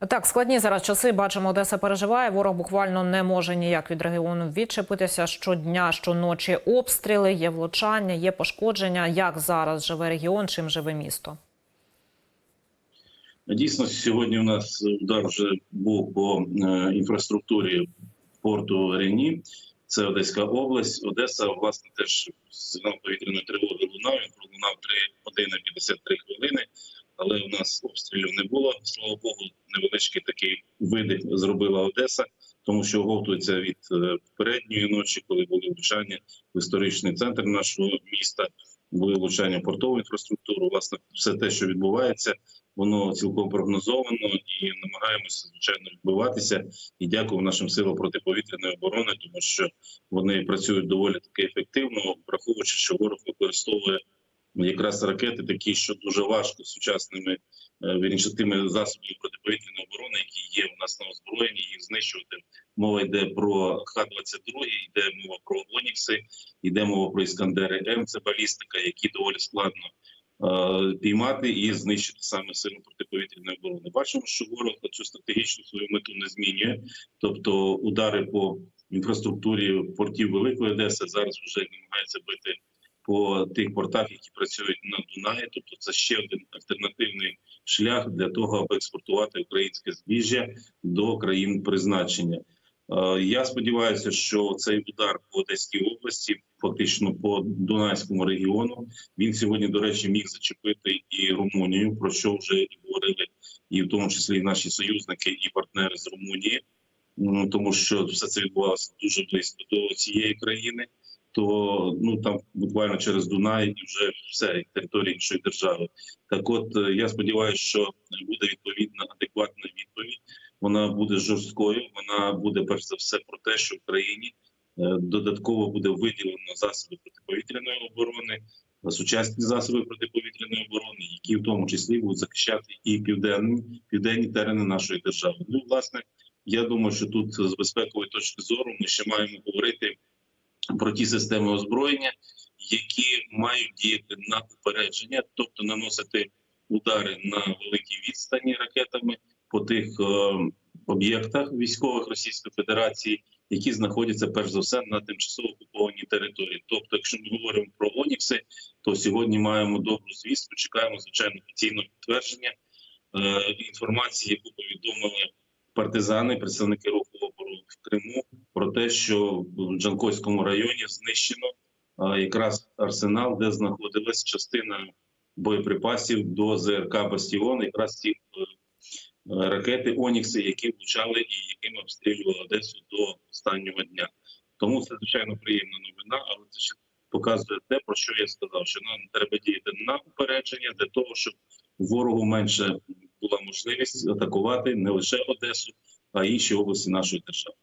Так, складні зараз часи. Бачимо, Одеса переживає. Ворог буквально не може ніяк від регіону відчепитися. Щодня, щоночі обстріли, є влучання, є пошкодження. Як зараз живе регіон, чим живе місто? Дійсно, сьогодні у нас удар вже був по е, інфраструктурі порту Рені. Це Одеська область. Одеса, власне, теж сигнал повітряної тривоги лунав. Він пролунав 3 години 53 хвилини, нас обстрілів не було. Слава Богу, невеличкий такий видих зробила Одеса, тому що оговтується від е, попередньої ночі, коли були влучання в історичний центр нашого міста. Були влучання в портову інфраструктуру. Власне, все те, що відбувається, воно цілком прогнозовано і намагаємося звичайно відбиватися. І дякую нашим силам протиповітряної оборони, тому що вони працюють доволі таки ефективно, враховуючи, що ворог використовує якраз ракети, такі, що дуже важко сучасними е, вірніше тими засобами протиповітряної оборони, які є у нас на озброєнні, їх знищувати. Мова йде про Х-22, йде мова про Онікси, йде мова про Іскандери М. Це балістика, які доволі складно е, піймати і знищити саме силу протиповітряної оборони. Бачимо, що ворог цю стратегічну свою мету не змінює, тобто удари по інфраструктурі портів Великої Одеси зараз вже намагається бити по тих портах, які працюють на Дунаї. Тобто, це ще один альтернативний шлях для того, аби експортувати українське збіжжя до країн призначення. Е, Я сподіваюся, що цей удар по Одеській області, фактично по Дунайському регіону, він сьогодні, до речі, міг зачепити і Румунію, про що вже і говорили, і в тому числі і наші союзники і партнери з Румунії, тому що все це відбувалося дуже близько до цієї країни. То ну там буквально через Дунай і вже все територія іншої держави. Так, от е, я сподіваюся, що буде відповідна адекватна відповідь вона буде жорсткою. Вона буде перш за все про те, що в країні е, додатково буде виділено засоби протиповітряної оборони, е, сучасні засоби протиповітряної оборони, які в тому числі будуть захищати і південні південні терени нашої держави. Ну, власне, я думаю, що тут з безпекової точки зору ми ще маємо говорити про ті системи озброєння, які мають діяти на упередження, тобто наносити удари на великій відстані ракетами по тих е, об'єктах військових Російської Федерації, які знаходяться перш за все на тимчасово окупованій території. Тобто, якщо ми говоримо про Онікси, то сьогодні маємо добру звістку. Чекаємо звичайно офіційного підтвердження е, інформації, яку повідомили партизани, представники руху опору в Криму, те, що в Джанкойському районі знищено якраз арсенал, де знаходилась частина боєприпасів до ЗРК Бастіон, якраз е, е, ракети Онікси, які влучали і якими обстрілювали Одесу до останнього дня. Тому це звичайно приємна новина, але це ще показує те, про що я сказав, що нам треба діяти на упередження для того, щоб ворогу менше була можливість атакувати не лише Одесу, а й інші області нашої держави.